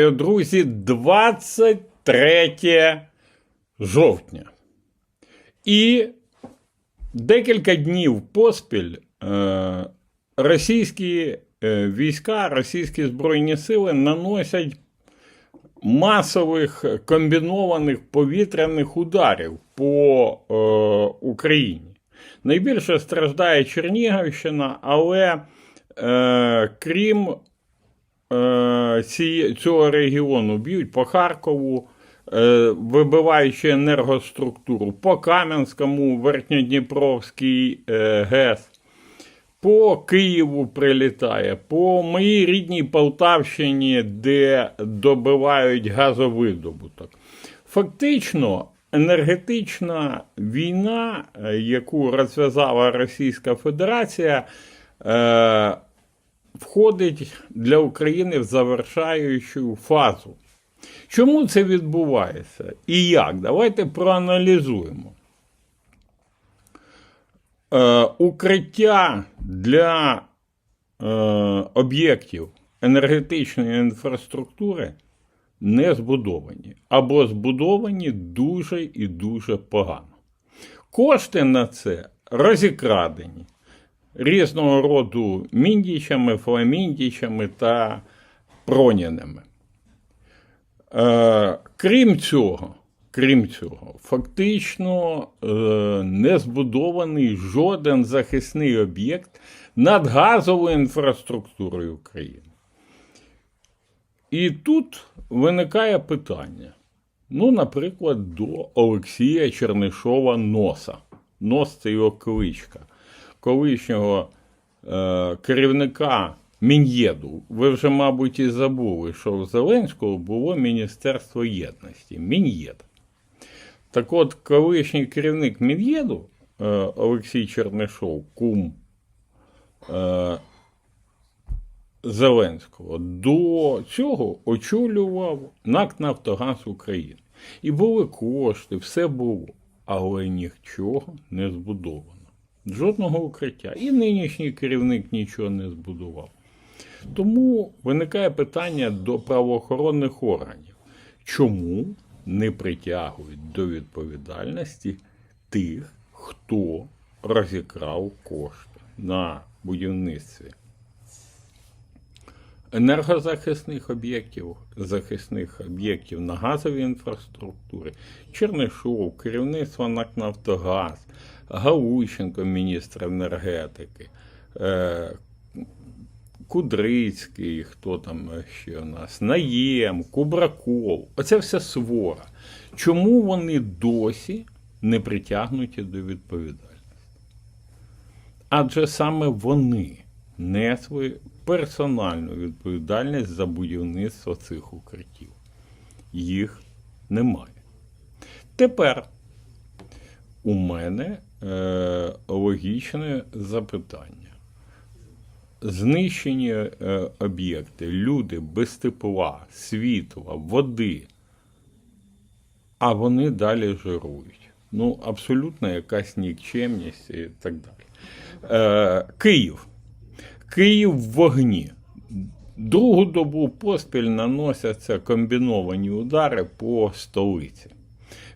Друзі, 23 жовтня. І декілька днів поспіль е, російські е, війська, російські збройні сили наносять масових комбінованих повітряних ударів по е, Україні. Найбільше страждає Чернігівщина, але е, крім цього регіону б'ють по Харкову, е, вибиваючи енергоструктуру, по Кам'янському, Верхньодніпровський е, ГЕС, по Києву прилітає, по моїй рідній Полтавщині, де добивають газовидобуток. Фактично, енергетична війна, е, яку розв'язала Російська Федерація, е, входить для України в завершаючу фазу. Чому це відбувається і як? Давайте проаналізуємо. Е, укриття для е, об'єктів енергетичної інфраструктури не збудовані або збудовані дуже і дуже погано. Кошти на це розікрадені різного роду міндічами, фламіндічами та проняними. Е, крім цього, крім цього, фактично е, не збудований жоден захисний об'єкт над газовою інфраструктурою України. І тут виникає питання. Ну, наприклад, до Олексія Чернишова Носа. Нос це його кличка, колишнього е, керівника Мін'єду. Ви вже, мабуть, і забули, що в Зеленського було Міністерство єдності. Мін'єд. Так от, колишній керівник Мін'єду е, Олексій Чернишов, кум е, Зеленського, до цього очолював НАК Нафтогаз України. І були кошти, все було, але нічого не збудовано. Жодного укриття. І нинішній керівник нічого не збудував. Тому виникає питання до правоохоронних органів. Чому не притягують до відповідальності тих, хто розікрав кошти на будівництві енергозахисних об'єктів, захисних об'єктів на газовій інфраструктурі, Чернишов, керівництво НАК Нафтогаз, Галущенко, міністр енергетики, е, Кудрицький, хто там ще у нас, Наєм, Кубраков. Оце все свора. Чому вони досі не притягнуті до відповідальності? Адже саме вони несли персональну відповідальність за будівництво цих укриттів. Їх немає. Тепер у мене е, логічне запитання. Знищені е, об'єкти, люди без тепла, світла, води, а вони далі жирують. Ну, абсолютно якась нікчемність і так далі. Е, Київ. Київ в вогні. Другу добу поспіль наносяться комбіновані удари по столиці.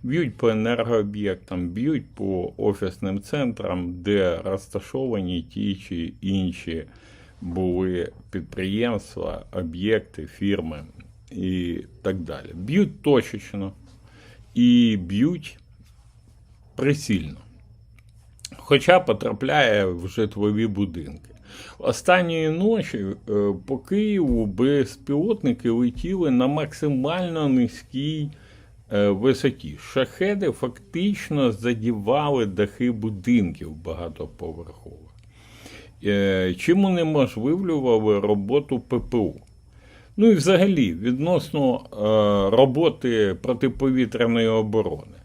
Б'ють по енергооб'єктам, б'ють по офісним центрам, де розташовані ті чи інші були підприємства, об'єкти, фірми і так далі. Б'ють точечно і б'ють прицільно. Хоча потрапляє в житлові будинки. Останньої ночі е, по Києву безпілотники летіли на максимально низькій висоті. Шахеди фактично задівали дахи будинків багатоповерхових. Е, чим унеможливлювали роботу ППО. Ну і взагалі відносно роботи протиповітряної оборони.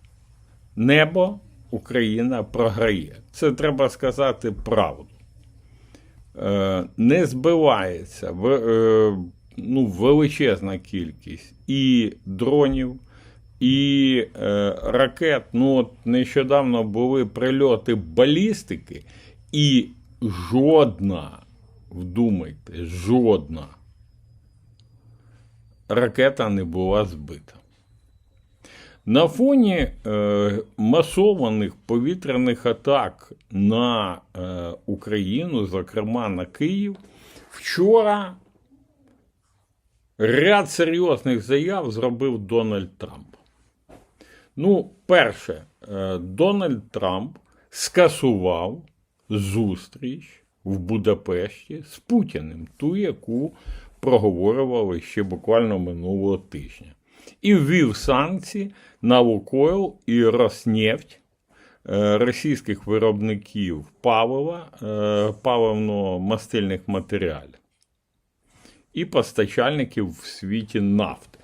Небо Україна програє. Це треба сказати правду. Е, не збивається е, ну, величезна кількість і дронів, і е, ракет. Ну, от Нещодавно були прильоти балістики, і жодна, вдумайте, жодна ракета не була збита. На фоні е, масованих повітряних атак на е, Україну, зокрема на Київ, вчора ряд серйозних заяв зробив Дональд Трамп. Ну, перше, е, Дональд Трамп скасував зустріч в Будапешті з Путіним, ту, яку проговорювали ще буквально минулого тижня, і ввів санкції на Лукойл і Роснефть е, російських виробників палива, е, паливно-мастильних матеріалів і постачальників в світі нафти.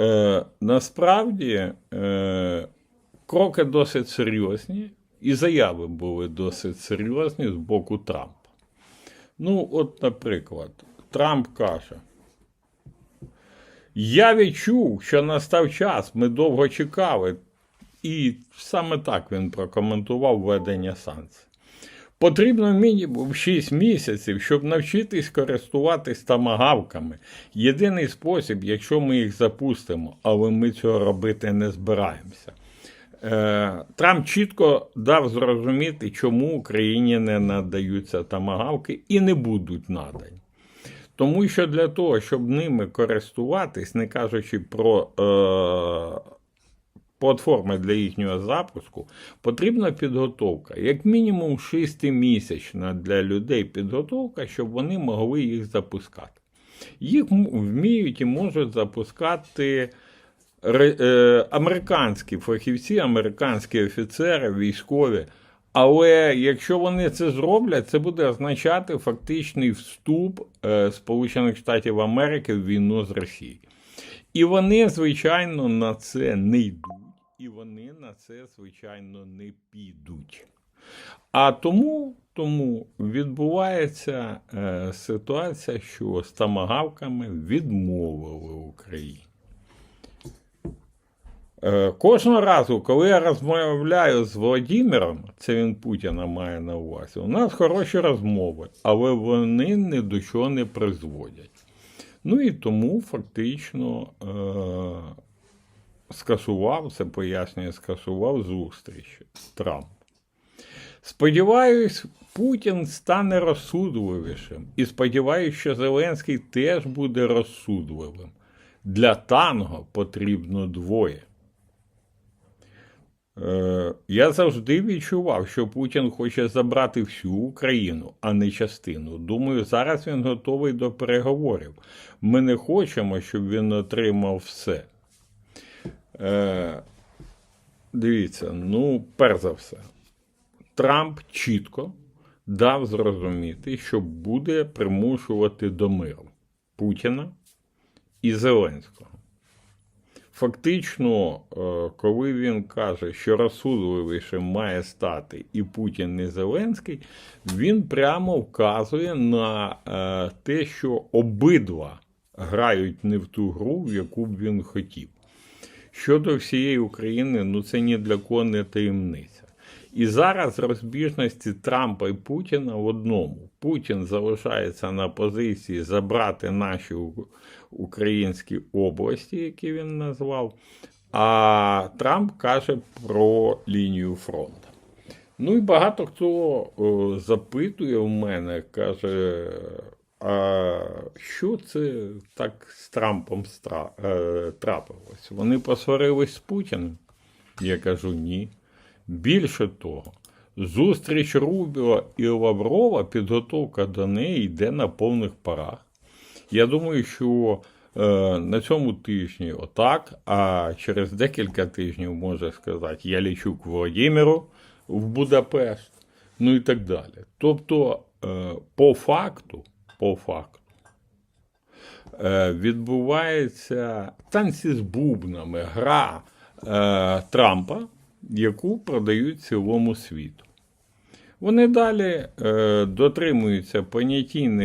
Е, насправді е, кроки досить серйозні, і заяви були досить серйозні з боку Трампа. Ну, от, наприклад, Трамп каже: Я відчув, що настав час, ми довго чекали. І саме так він прокоментував введення санкцій. Потрібно мінімум 6 місяців, щоб навчитись користуватись тамагавками. Єдиний спосіб, якщо ми їх запустимо, але ми цього робити не збираємося. Е, Трамп чітко дав зрозуміти, чому Україні не надаються тамагавки і не будуть надані. Тому що для того, щоб ними користуватись, не кажучи про е, платформи для їхнього запуску, потрібна підготовка. Як мінімум 6-місячна для людей підготовка, щоб вони могли їх запускати. Їх вміють і можуть запускати е, американські фахівці, американські офіцери, військові. Але якщо вони це зроблять, це буде означати фактичний вступ е, Сполучених Штатів Америки в війну з Росією. І вони, звичайно, на це не йдуть, і вони на це, звичайно, не підуть. А тому, тому відбувається е, ситуація, що з тамагавками відмовили Україні. Е, Кожного разу, коли я розмовляю з Володимиром, це він Путіна має на увазі, у нас хороші розмови, але вони ні до чого не призводять. Ну і тому фактично е- скасував, це пояснює, скасував зустріч Трамп. Сподіваюсь, Путін стане розсудливішим. І сподіваюся, що Зеленський теж буде розсудливим. Для танго потрібно двоє. Е, Я завжди відчував, що Путін хоче забрати всю Україну, а не частину. Думаю, зараз він готовий до переговорів. Ми не хочемо, щоб він отримав все. Е, Дивіться, ну, перш за все, Трамп чітко дав зрозуміти, що буде примушувати до миру Путіна і Зеленського. Фактично, е, коли він каже, що розсудливішим має стати і Путін, і Зеленський, він прямо вказує на е, те, що обидва грають не в ту гру, в яку б він хотів. Щодо всієї України, ну це ні для кого не таємниця. І зараз розбіжності Трампа і Путіна в одному. Путін залишається на позиції забрати наші українські області, які він назвав, а Трамп каже про лінію фронту. Ну і багато хто запитує в мене, каже, що це так з Трампом стра... е, трапилось? Вони посварились з Путіним? Я кажу, ні. Більше того, зустріч Рубіо і Лаврова, підготовка до неї йде на повних парах. Я думаю, що е, на цьому тижні отак, а через декілька тижнів може сказати, я лічу к Володимиру в Будапешт, ну і так далі. Тобто, е, по факту, по факту, е, відбувається танці з бубнами, гра е, Трампа, яку продають цілому світу. Вони далі е, дотримуються понятійних